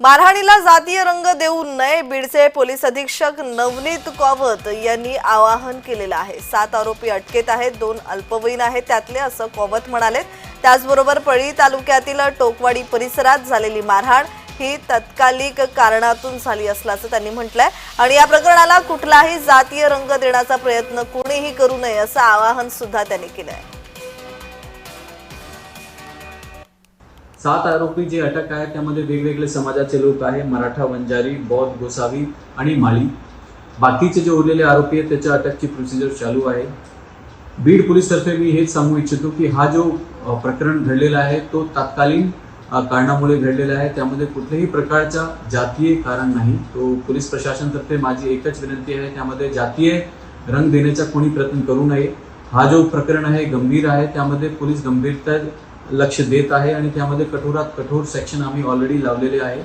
मारहाणीला जातीय रंग देऊ नये बीडचे पोलीस अधीक्षक नवनीत कॉवत यांनी आवाहन केलेलं आहे. सात आरोपी अटकेत आहेत दोन अल्पवयीन आहेत त्यातले असं कॉवत म्हणाले त्याचबरोबर पळी तालुक्यातील टोकवाडी परिसरात झालेली मारहाण ही तत्कालिक कारणातून झाली असल्याचं त्यांनी म्हटलंय. आणि या प्रकरणाला कुठलाही जातीय रंग देण्याचा प्रयत्न कोणीही करू नये असं आवाहन सुद्धा त्यांनी केलंय. सात आरोपी जे अटक आहे त्यामध्ये वेगवेगळे समाजाचे लोक आहे मराठा वंजारी बौद्ध गोसावी आणि माळी बाकीचे जे उरलेले आरोपी आहेत त्याच्या अटकची प्रोसिजर चालू आहे. बीड पोलीसतर्फे मी हेच सांगू इच्छितो की हा जो प्रकरण घडलेला आहे तो तात्कालीन कारणामुळे घडलेला आहे. त्यामध्ये कुठल्याही प्रकारचा जातीय कारण नाही. तो पोलीस प्रशासनतर्फे माझी एकच विनंती आहे त्यामध्ये जातीय रंग देण्याचा कोणी प्रयत्न करू नये. हा जो प्रकरण आहे गंभीर आहे त्यामध्ये पोलीस गंभीरता लक्ष देत आहे आणि त्यामध्ये कठोरात कठोर सेक्शन आम्ही ऑलरेडी लावलेले आहे.